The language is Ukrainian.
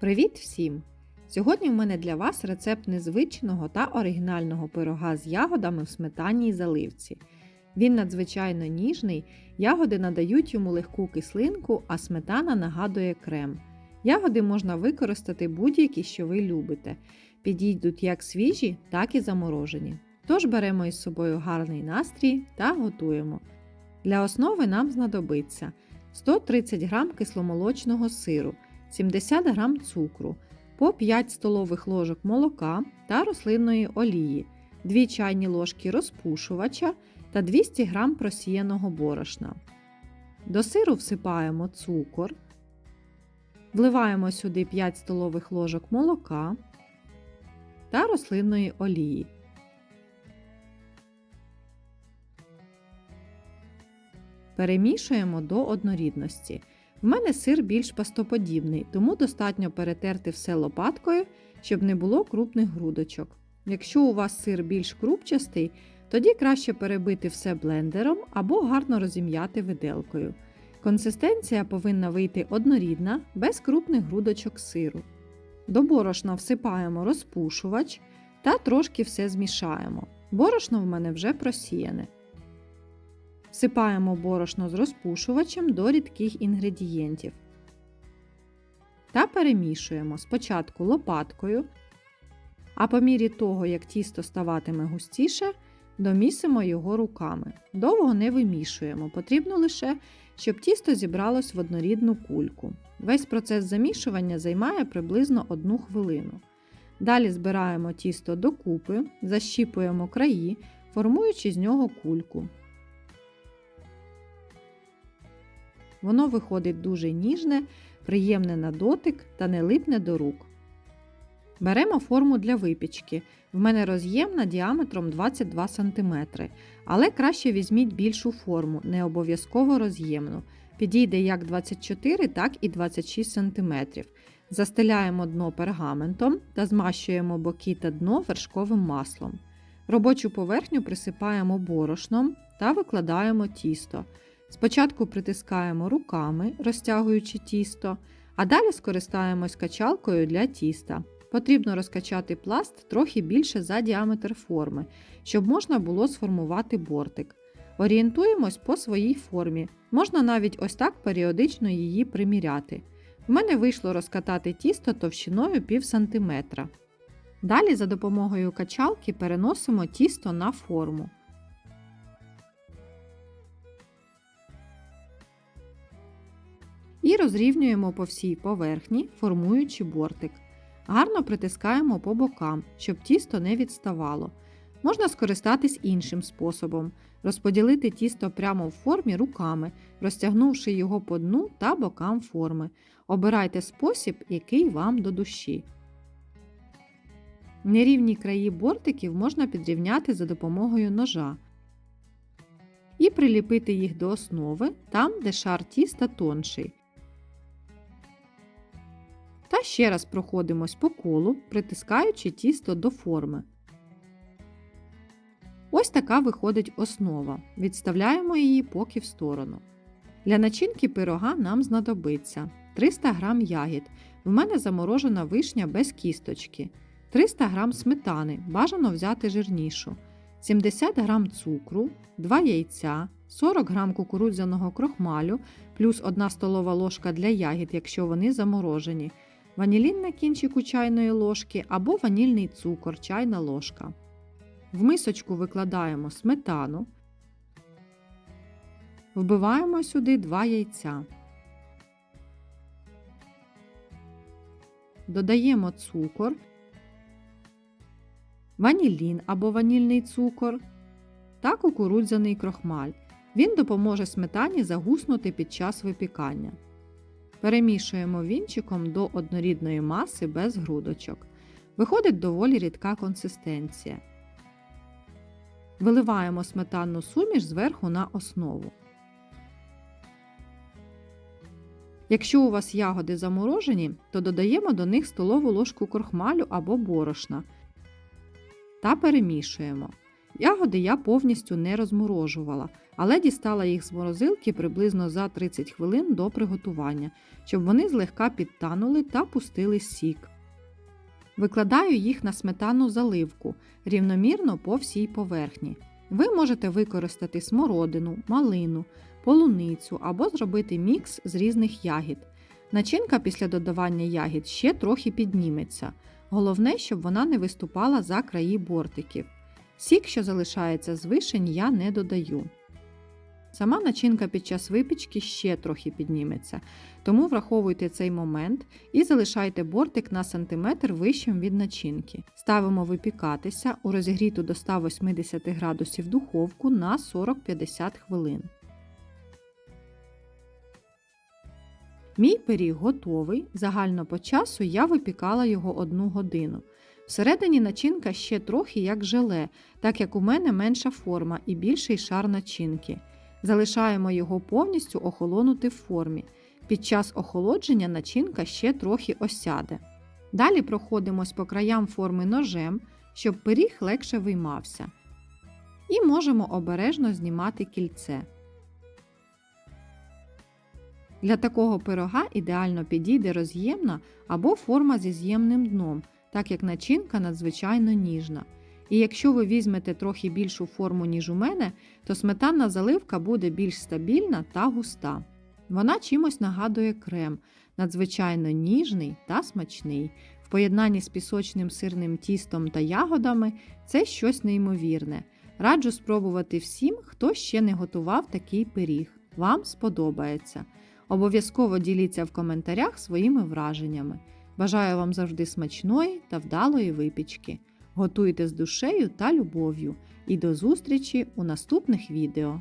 Привіт всім! Сьогодні в мене для вас рецепт незвичного та оригінального пирога з ягодами в сметані і заливці. Він надзвичайно ніжний, ягоди надають йому легку кислинку, а сметана нагадує крем. Ягоди можна використати будь-які, що ви любите. Підійдуть як свіжі, так і заморожені. Тож беремо із собою гарний настрій та готуємо. Для основи нам знадобиться 130 г кисломолочного сиру, 70 г цукру, по 5 столових ложок молока та рослинної олії, 2 чайні ложки розпушувача та 200 г просіяного борошна. До сиру всипаємо цукор, вливаємо сюди 5 столових ложок молока та рослинної олії. Перемішуємо до однорідності. В мене сир більш пастоподібний, тому достатньо перетерти все лопаткою, щоб не було крупних грудочок. Якщо у вас сир більш крупчастий, тоді краще перебити все блендером або гарно розім'яти виделкою. Консистенція повинна вийти однорідна, без крупних грудочок сиру. До борошна всипаємо розпушувач та трошки все змішаємо. Борошно в мене вже просіяне. Всипаємо борошно з розпушувачем до рідких інгредієнтів. Та перемішуємо спочатку лопаткою, а по мірі того, як тісто ставатиме густіше, домісимо його руками. Довго не вимішуємо, потрібно лише, щоб тісто зібралось в однорідну кульку. Весь процес замішування займає приблизно 1 хвилину. Далі збираємо тісто докупи, защіпуємо краї, формуючи з нього кульку. Воно виходить дуже ніжне, приємне на дотик та не липне до рук. Беремо форму для випічки. В мене роз'ємна діаметром 22 см, але краще візьміть більшу форму, не обов'язково роз'ємну. Підійде як 24, так і 26 см. Застеляємо дно пергаментом та змащуємо боки та дно вершковим маслом. Робочу поверхню присипаємо борошном та викладаємо тісто. Спочатку притискаємо руками, розтягуючи тісто, а далі скористаємось качалкою для тіста. Потрібно розкачати пласт трохи більше за діаметр форми, щоб можна було сформувати бортик. Орієнтуємось по своїй формі, можна навіть ось так періодично її приміряти. В мене вийшло розкатати тісто товщиною пів сантиметра. Далі за допомогою качалки переносимо тісто на форму. Розрівнюємо по всій поверхні, формуючи бортик. Гарно притискаємо по бокам, щоб тісто не відставало. Можна скористатись іншим способом розподілити тісто прямо в формі руками, розтягнувши його по дну та бокам форми. Обирайте спосіб, який вам до душі. Нерівні краї бортиків можна підрівняти за допомогою ножа і приліпити їх до основи там, де шар тіста тонший. Ще раз проходимось по колу, притискаючи тісто до форми. Ось така виходить основа. Відставляємо її поки в сторону. Для начинки пирога нам знадобиться 300 г ягід. В мене заморожена вишня без кісточки, 300 г сметани, бажано взяти жирнішу, 70 г цукру, 2 яйця, 40 г кукурудзяного крохмалю, плюс 1 столова ложка для ягід, якщо вони заморожені, ванілін на кінчику чайної ложки або ванільний цукор чайна ложка. В мисочку викладаємо сметану, вбиваємо сюди 2 яйця. Додаємо цукор, ванілін або ванільний цукор та кукурудзяний крохмаль. Він допоможе сметані загуснути під час випікання. Перемішуємо вінчиком до однорідної маси без грудочок. Виходить доволі рідка консистенція. Виливаємо сметанну суміш зверху на основу. Якщо у вас ягоди заморожені, то додаємо до них столову ложку крохмалю або борошна та перемішуємо. Ягоди я повністю не розморожувала, але дістала їх з морозилки приблизно за 30 хвилин до приготування, щоб вони злегка підтанули та пустили сік. Викладаю їх на сметану заливку рівномірно по всій поверхні. Ви можете використати смородину, малину, полуницю або зробити мікс з різних ягід. Начинка після додавання ягід ще трохи підніметься. Головне, щоб вона не виступала за краї бортиків. Сік, що залишається з вишень, я не додаю. Сама начинка під час випічки ще трохи підніметься, тому враховуйте цей момент і залишайте бортик на сантиметр вищим від начинки. Ставимо випікатися у розігріту до 180 градусів духовку на 40-50 хвилин. Мій пиріг готовий. Загально по часу я випікала його 1 годину. Всередині начинка ще трохи як желе, так як у мене менша форма і більший шар начинки. Залишаємо його повністю охолонути в формі. Під час охолодження начинка ще трохи осяде. Далі проходимось по краям форми ножем, щоб пиріг легше виймався. І можемо обережно знімати кільце. Для такого пирога ідеально підійде роз'ємна або форма зі з'ємним дном, так як начинка надзвичайно ніжна. І якщо ви візьмете трохи більшу форму, ніж у мене, то сметанна заливка буде більш стабільна та густа. Вона чимось нагадує крем, надзвичайно ніжний та смачний. В поєднанні з пісочним сирним тістом та ягодами це щось неймовірне. Раджу спробувати всім, хто ще не готував такий пиріг. Вам сподобається. Обов'язково діліться в коментарях своїми враженнями. Бажаю вам завжди смачної та вдалої випічки. Готуйте з душею та любов'ю. І до зустрічі у наступних відео!